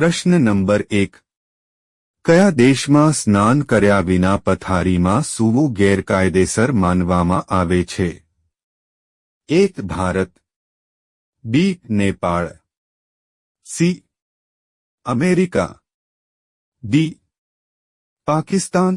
प्रश्न नंबर 1 क्या देश में स्नान કર્યા વિના પથારીમાં સુવું ગેરકાયદેસર માનવામાં આવે છે A Bharat B Nepal C America D Pakistan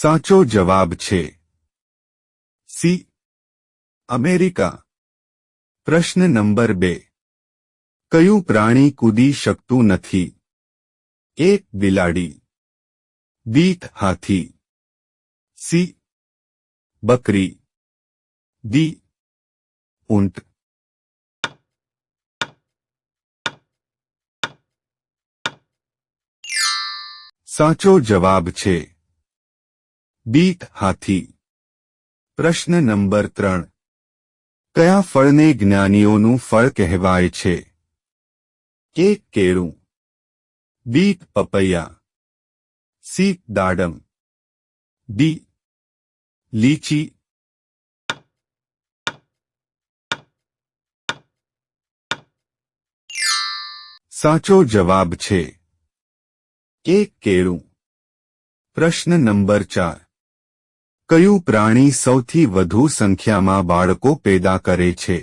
સાચો જવાબ છે C अमेरिका प्रश्न नंबर 2 कयु प्राणी कूदी શકતો નથી A બિલાડી B હાથી C બકરી D ઊંટ સાચો જવાબ છે B હાથી પ્રશ્ન નંબર 3 કયા ફળને જ્ઞાનીઓનું ફળ કહેવાય છે કે કેળું બી પપૈયા સી દાડમ ડી લીચી સાચો જવાબ છે કે કેળું પ્રશ્ન નંબર ચાર कौन प्राणी સૌથી વધુ સંખ્યામાં બાળકો પેદા કરે છે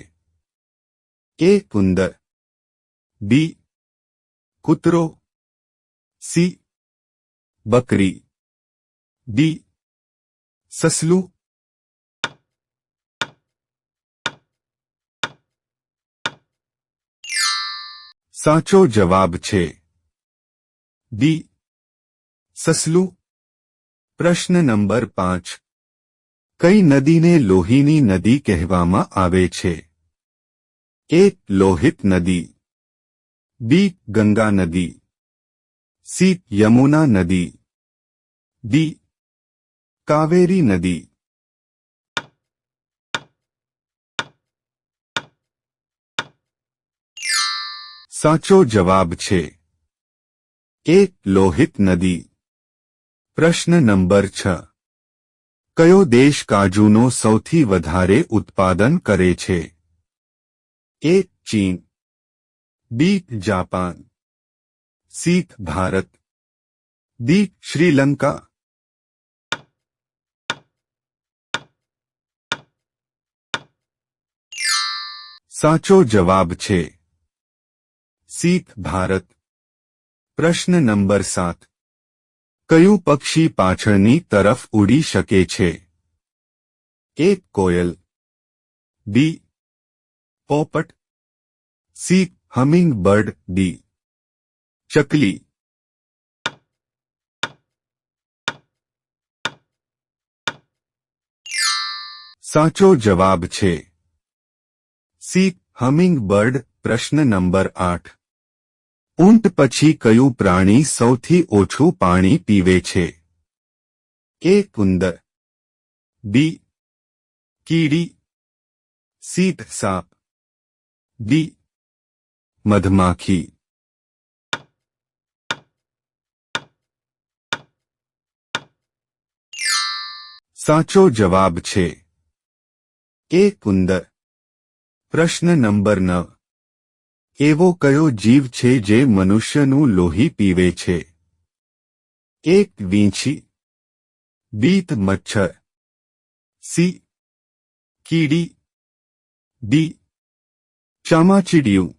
કે કુંડર બી કુતરો સી બકરી બી સસલું સાચો જવાબ છે બી સસલું પ્રશ્ન નંબર 5 કઈ નદીને લોહીની નદી કહેવામાં આવે છે એ લોહિત નદી બી ગંગા નદી સી યમુના નદી ડી કાવેરી નદી સાચો જવાબ છે એ લોહિત નદી પ્રશ્ન નંબર છ कयो देश काजू नो सौथी उत्पादन करे छे ए चीन B Japan C Bharat D Sri Lanka साचो जवाब छे सीख भारत प्रश्न नंबर सात क्यू पक्षी पाचड़ी तरफ उड़ी सके एक कोयल बी पोपट सी हमिंग बर्ड डी चकली साचो जवाब छे सी हमिंग बर्ड प्रश्न नंबर आठ ઊંટ પછી કયું પ્રાણી સૌથી ઓછું પાણી પીવે છે એ કુંદર બી કીડી સીત સાપ ડી મધમાખી સાચો જવાબ છે એ કુંદર પ્રશ્ન નંબર નવ એવો કયો જીવ છે જે મનુષ્યનું લોહી પીવે છે એક વીંછી બીત મચ્છર સી કીડી ડી ચામાચીડિયું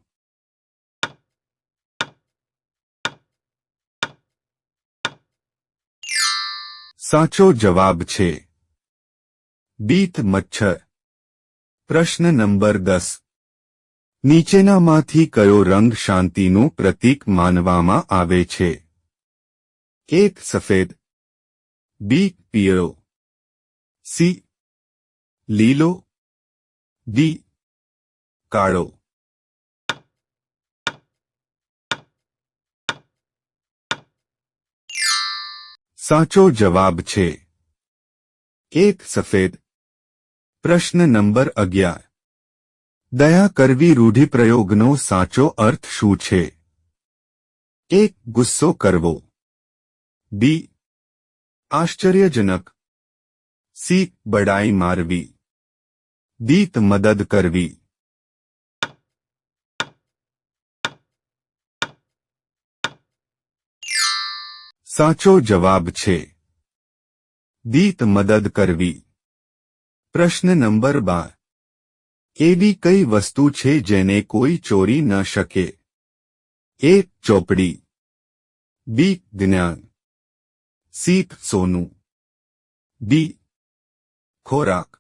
સાચો જવાબ છે બીત મચ્છર પ્રશ્ન નંબર દસ નીચેનામાંથી કયો રંગ શાંતિનું પ્રતીક માનવામાં આવે છે એક સફેદ બી પીળો સી લીલો ડી કાળો સાચો જવાબ છે એક સફેદ પ્રશ્ન નંબર અગિયાર दया करवी रूढ़ि प्रयोगनो साचो अर्थ शू एक गुस्सो करव बी आश्चर्यजनक सी बड़ाई मारवी दीत मदद करवी साचो जवाब छे दीत मदद करवी प्रश्न नंबर बार एवी कई वस्तु छे जेने कोई चोरी न शके एक चौपड़ी बी ज्ञान सीत सोनू बी खोराक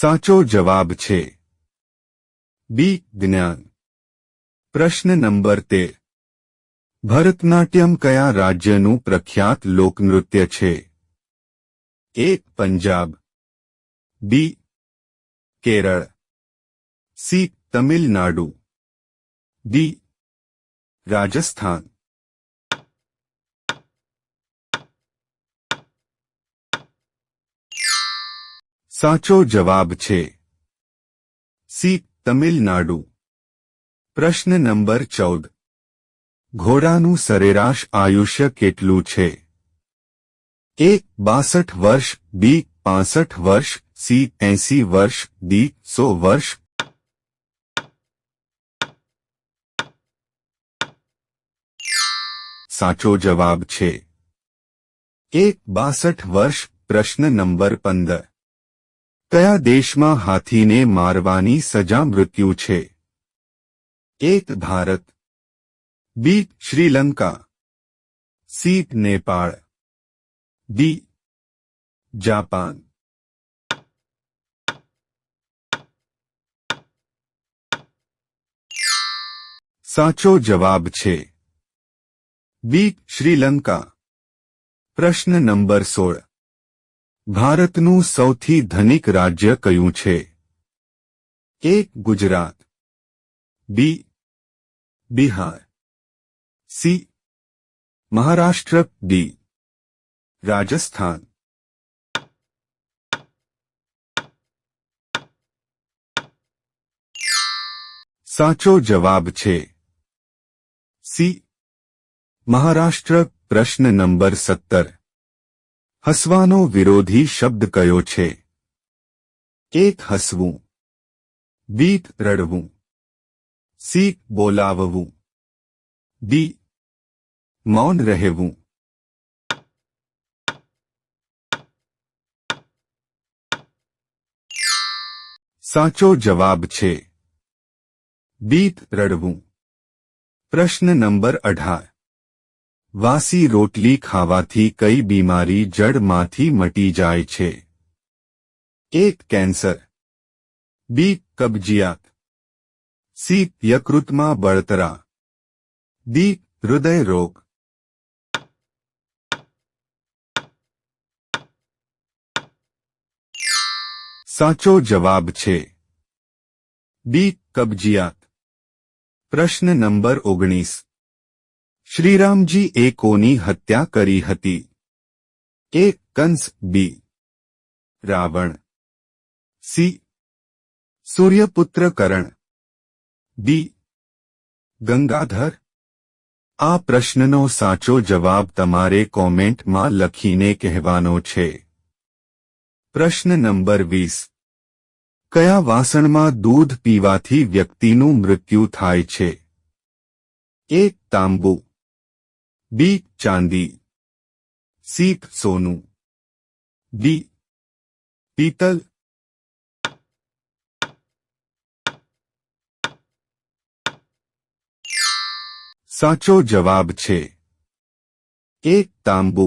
साचो जवाब छे बी ज्ञान प्रश्न नंबर तेर भरतनाट्यम क्या राज्य न प्रख्यात लोकनृत्य है एक Punjab B Kerala C Tamil Nadu D Rajasthan साचो जवाब छे सी तमिलनाडु प्रश्न नंबर चौदह घोड़ा નું સરેરાશ આયુષ્ય કેટલું છે A 62 વર્ષ B 65 વર્ષ C 80 વર્ષ D 100 વર્ષ સાચો જવાબ છે A 62 વર્ષ પ્રશ્ન નંબર 15 તયા દેશમાં હાથીને મારવાની સજા મૃત્યુ છે કેત Bharat B Sri Lanka C Nepal D Japan સાચો જવાબ છે બી શ્રીલંકા પ્રશ્ન નંબર સોળ ભારતનું સૌથી ધનિક રાજ્ય કયું છે A Gujarat B Bihar C Maharashtra D Rajasthan साचो जवाब छे सी महाराष्ट्र प्रश्न नंबर सत्तर हसवा विरोधी शब्द कयो छे एक हसव बीत रड़व सी बोलाव डी मौन रहू साचो जवाब छे बीत रड़वू प्रश्न नंबर अठार वासी रोटली खावा थी कई बीमारी जड़ माथी मटी जाए छे एक कैंसर बी कब्जियात सी यकृत में बढ़तरा दी हृदय रोग સાચો જવાબ છે બી કબજિયાત પ્રશ્ન નંબર ઓગણીસ શ્રીરામજી એ કોની હત્યા કરી હતી A Kansa B Ravan C સૂર્યપુત્ર Karan D Gangadhar આ પ્રશ્નનો સાચો જવાબ તમારે કોમેન્ટમાં લખીને કહેવાનો છે પ્રશ્ન નંબર વીસ કયા વાસણમાં દૂધ પીવાથી વ્યક્તિનું મૃત્યુ થાય છે એક તાંબુ બી ચાંદી સી સોનું બી પીતલ સાચો જવાબ છે એક તાંબુ